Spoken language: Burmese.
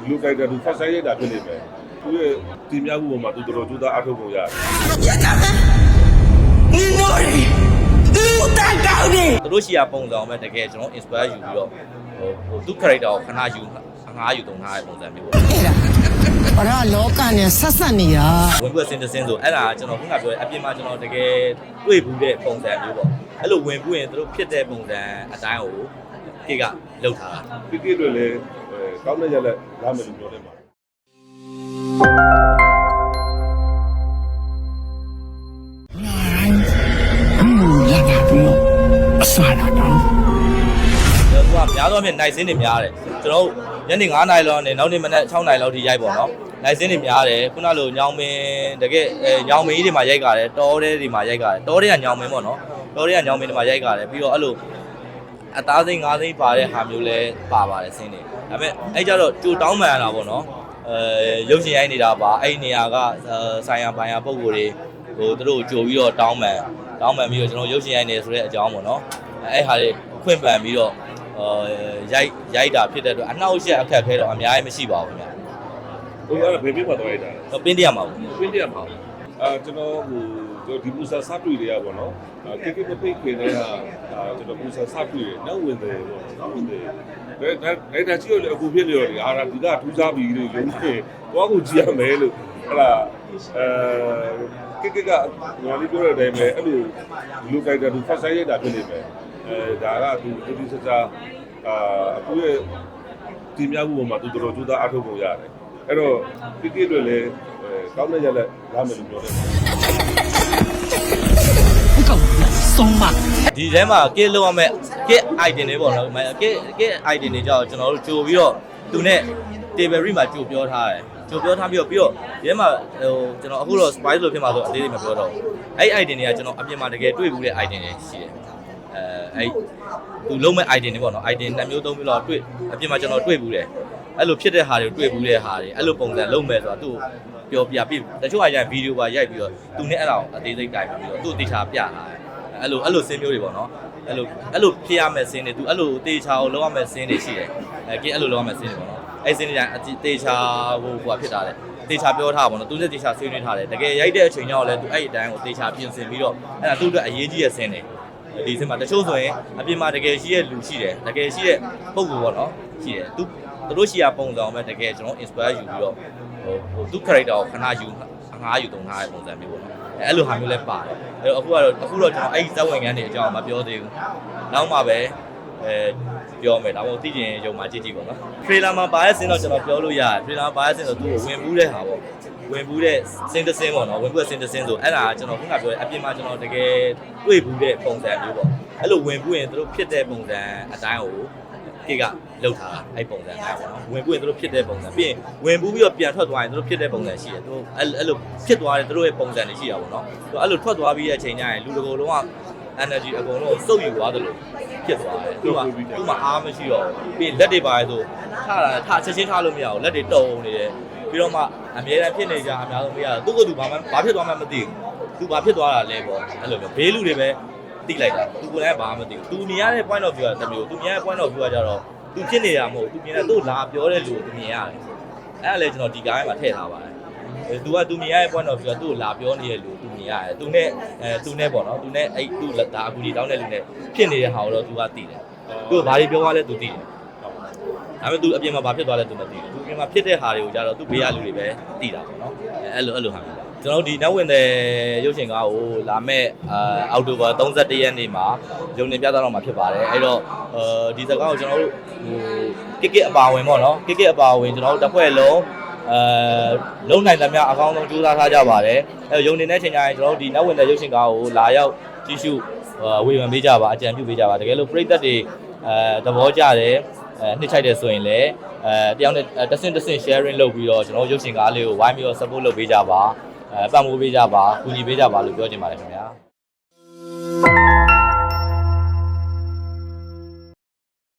ဒီလို character သူ first time ရိုက်တာဖြစ်နေမယ်သူရဲ့တင်ပြမှုပေါ်မှာသူတော်တော်ကြိုးစားအားထုတ်ပုံရတယ်ရတာပဲနီမိုရီသူတန်ကောင်းနေသူတို့ရှိရပုံစံအောင်ပဲတကယ်ကျွန်တော် inspire ယူပြီးတော့ဟိုသူ character ကိုခဏယူငါးယူသုံးထားတဲ့ပုံစံမျိုးပေါ့အဲ့ဒါဘာလို့လောကနဲ့ဆက်ဆက်နေတာဝင်ပွက်စင်တစင်းဆိုအဲ့ဒါကျွန်တော်ခုနကပြောတဲ့အပြင်မှာကျွန်တော်တကယ်တွေ့ဘူးတဲ့ပုံစံမျိုးပေါ့အဲ့လိုဝင်ပွက်ရင်သူတို့ဖြစ်တဲ့ပုံစံအတိုင်းကိုကေကလောက်ထားတာတိတိတွေလည်း ကောင်းတဲ့ရလက်ရမယ်လို့ပြောနေပါတယ်အစားလာတော့ကျွန်တော်ကများသောအားဖြင့်နိုင်စင်းတွေများတယ်ကျွန်တော်ညနေ9နာရီလောက်နဲ့နောက်နေ့မနက်6နာရီလောက်ထိရိုက်ပေါ့နော်နိုင်စင်းတွေများတယ်ခုနလိုညောင်မင်းတကယ်ညောင်မင်းကြီးတွေမှာရိုက်ကြတယ်တောတဲတွေမှာရိုက်ကြတယ်တောတဲကညောင်မင်းပေါ့နော်တောတဲကညောင်မင်းတွေမှာရိုက်ကြတယ်ပြီးတော့အဲ့လို အသားစိမ်းငါးစိမ်းပါတဲ့ဟာမျိုးလဲပါပါတယ်စင်းတွေဒါပေမဲ့အဲ့ကြတော့ကြိုတောင်းမှန်ရတာပေါ့နော်အဲရုပ်ရှင်ရိုက်နေတာပါအဲ့ဒီနေရာကဆိုင်ရာပိုင်ရာပုံကိုယ်တွေဟိုသူတို့ကြိုပြီးတော့တောင်းမှန်တောင်းမှန်ပြီးတော့ကျွန်တော်ရုပ်ရှင်ရိုက်နေဆိုတဲ့အကြောင်းပေါ့နော်အဲ့ဟာတွေခွင့်ပန်ပြီးတော့အာရိုက်ရိုက်တာဖြစ်တဲ့အတွက်အနှောက်အယှက်အခက်အခဲတော့အများကြီးမရှိပါဘူးခင်ဟိုအဲ့ဒါဘယ်ပြပါတော့ရိုက်တာလဲဗျ။ပင်းတရမှာဘူးပြင်းပြမှာ အာကျွန်တော်ဟိုကျွန်တော်ဒီပူစာစတွေ့တွေကပေါ့နော်အာကိကိမပိတ်ခင်တဲ့ဟာအာကျွန်တော်ပူစာစတွေ့တယ်နောက်ဝင်တယ်ပေါ့နောက်ဝင်တယ်ဒါဒါအဲ့ဒါကြည့်ရလေအခုဖြစ်နေတော့ဒီအာဒီကထူးစားပြီလို့ယုံနေတော့ကိုကြည့်ရမယ်လို့ဟဲ့လားအဲကိကိကငါလေးပြောတဲ့အတိုင်းပဲအဲ့လိုဒီလို character သူ first time ရိုက်တာဖြစ်နေမယ်အဲဒါကသူတိတိကျကျအာအခုရဲ့တင်ပြမှုပေါ်မှာသူတော်တော်ကြိုးစားအားထုတ်ပုံရတယ်အဲ့တော့ကိကိတွေလည်းအဲ ကောင်းတဲ့ရလက်ရမယ်လို့ပြောတယ်ဆုံးမဒီထဲမှာကစ်လောက်ရမယ်ကစ် item တွေပေါ့နော်ကစ်ကစ် item တွေကြောင့်ကျွန်တော်တို့ကြိုပြီးတော့သူနဲ့ table မှာကြိုပြောထားတယ်ကြိုပြောထားပြီးတော့ပြီးတော့ဒီထဲမှာဟိုကျွန်တော်အခုတော့ surprise လို့ဖြစ်မှာဆိုအသေးလေးမပြောတော့ဘူးအဲ့ item တွေကကျွန်တော်အပြင်မှာတကယ်တွေ့ဘူးတဲ့ item တွေရှိတယ်အဲအဲ့သူလုံးမဲ့ item တွေပေါ့နော် item နှစ်မျိုးသုံးမျိုးလောက်တွေ့အပြင်မှာကျွန်တော်တွေ့ဘူးတယ်အဲ့လိုဖြစ်တဲ့ဟာတွေတွေ့ဘူးတဲ့ဟာတွေအဲ့လိုပုံစံလုံးမဲ့ဆိုတာသူ့ ပြောပြပြတချို့ကရိုက်ဗီဒီယိုပါရိုက်ပြီးတော့သူနဲ့အဲ့ဒါကိုအသေးစိတ်တိုင်ပြီးတော့သူ့တေချာပြလာတယ်။အဲ့လိုအဲ့လိုစင်းမျိုးတွေပေါ့နော်။အဲ့လိုအဲ့လိုဖြစ်ရမယ့်စင်းတွေသူအဲ့လိုတေချာကိုလုံးရမယ့်စင်းတွေရှိတယ်။အဲကင်းအဲ့လိုလုံးရမယ့်စင်းတွေပေါ့နော်။အဲ့စင်းတွေကအတေချာဟိုဟိုဖြစ်တာလေ။တေချာပြောထားပါတော့သူနဲ့တေချာဆွေးနွေးထားတယ်တကယ်ရိုက်တဲ့အချိန်ကျတော့လေသူအဲ့ဒီအတိုင်းကိုတေချာပြင်ဆင်ပြီးတော့အဲ့ဒါသူ့အတွက်အရေးကြီးတဲ့စင်းတွေဒီစင်းမှာတချို့ဆိုရင်အပြင်မှာတကယ်ရှိတဲ့လူရှိတယ်တကယ်ရှိတဲ့ပုံကူပေါ့နော်ရှိတယ်သူ သူတို့ရှိရပုံစံအောင်ပဲတကယ်ကျွန်တော် inspire ယူပြီးတော့ဟိုဟိုသူ character ကိုခဏယူငါးယူသုံးထားတဲ့ပုံစံမျိုးပေါ့နော်အဲ့လိုဟာမျိုးလဲပါတယ်အဲ့တော့အခုကတော့အခုတော့ကျွန်တော်အဲ့ဒီဇက်ဝင်ခန်းတွေအကြောင်းမပြောသေးဘူးနောက်မှပဲအဲပြောမယ်ဒါမှမဟုတ်သိကျင်ရုံမှာကြည့်ကြည့်ပေါ့နော် trailer မှာပါတဲ့စင်းတော့ကျွန်တော်ပြောလို့ရတယ် trailer မှာပါတဲ့စင်းဆိုသူ့ကိုဝင်ဘူးတဲ့ဟာပေါ့ဝင်ဘူးတဲ့စင်းတစ်စင်းပေါ့နော်ဝင်ဘူးတဲ့စင်းတစ်စင်းဆိုအဲ့ဒါကကျွန်တော်ခုနပြောတဲ့အပြင်မှာကျွန်တော်တကယ်တွေ့ဘူးတဲ့ပုံစံမျိုးပေါ့အဲ့လိုဝင်ဘူးရင်သူတို့ဖြစ်တဲ့ပုံစံအတိုင်းကို ကိကလောက်ထားတာအဲ့ပုံစံအဲ့ပေါ့နော်ဝင်ဘူးရင်သူတို့ဖြစ်တဲ့ပုံစံပြီးရင်ဝင်ဘူးပြီးတော့ပြန်ထွက်သွားရင်သူတို့ဖြစ်တဲ့ပုံစံရှိတယ်သူတို့အဲ့အဲ့လိုဖြစ်သွားတယ်သူတို့ရဲ့ပုံစံတွေရှိတာပေါ့နော်သူအဲ့လိုထွက်သွားပြီးတဲ့အချိန်ကျရင်လူတကောလုံးက energy အကုန်လုံးစုပ်ယူသွားတယ်လို့ဖြစ်သွားတယ်သူကသူ့မှာအားမရှိတော့ဘူးပြီးရင်လက်တွေပါရဲဆိုထားတာထားချက်ချင်းထားလို့မရဘူးလက်တွေတုံနေတယ်ပြီးတော့မှအမြဲတမ်းဖြစ်နေကြအများဆုံးမရဘူးသူကသူဘာမှဘာဖြစ်သွားမှမသိဘူးသူဘာဖြစ်သွားတာလဲပေါ့အဲ့လိုမျိုးဘေးလူတွေပဲ တိလိုက်တာသူကိုယ်လည်းဘာမှမသိဘူးသူမြင်ရတဲ့ point of view ကတစ်မျိုးသူမြင်ရတဲ့ point of view ကကြတော့သူဖြစ်နေတာမဟုတ်ဘူးသူမြင်တဲ့သူ့လာပြောတဲ့လူကိုသူမြင်ရတယ်အဲ့ဒါလည်းကျွန်တော်ဒီကားထဲမှာထည့်ထားပါတယ်အဲသူကသူမြင်ရတဲ့ point of view ကသူ့ကိုလာပြောနေတဲ့လူသူမြင်ရတယ်သူနဲ့အဲသူနဲ့ပေါ့နော်သူနဲ့အဲ့သူ့ဒါအကူကြီးတောင်းတဲ့လူနဲ့ဖြစ်နေတဲ့ဟာကိုတော့သူကသိတယ်သူကဘာတွေပြောရလဲသူသိတယ်ဒါပေမဲ့သူအပြင်မှာဘာဖြစ်သွားလဲသူမသိဘူးသူအပြင်မှာဖြစ်တဲ့ဟာတွေကိုကြတော့သူဘေးကလူတွေပဲသိတာပေါ့နော်အဲအဲ့လိုအဲ့လိုဟာမျိုးပါ ကျွန်တော်တို့ဒီနောက်ဝင်တဲ့ရုပ်ရှင်ကားကိုလာမဲ့အာအောက်တိုဘာ31ရက်နေ့မှာရုံတင်ပြသတော့မှာဖြစ်ပါတယ်အဲ့တော့အဲဒီစကားကိုကျွန်တော်တို့ဟိုကစ်ကစ်အပါဝင်ပေါ့နော်ကစ်ကစ်အပါဝင်ကျွန်တော်တို့တစ်ဖွဲ့လုံးအဲလုံးနိုင်သမျှအကောင်းဆုံးကြိုးစားထားကြပါတယ်အဲရုံတင်တဲ့ချိန်ကျရင်ကျွန်တော်တို့ဒီနောက်ဝင်တဲ့ရုပ်ရှင်ကားကိုလာရောက်ကြည့်ရှုဝေဖန်ပေးကြပါအကြံပြုပေးကြပါတကယ်လို့ပရိသတ်တွေအဲသဘောကျတယ်အဲနှစ်ချိုက်တယ်ဆိုရင်လည်းအဲတယောက်နဲ့တဆင့်တဆင့် sharing လုပ်ပြီးတော့ကျွန်တော်ရုပ်ရှင်ကားလေးကိုဝိုင်းပြီးတော့ support လုပ်ပေးကြပါ အဲပတ်မိုးပေးကြပါကူညီပေးကြပါလို့ပြောချင်ပါတယ်ခင်ဗျာ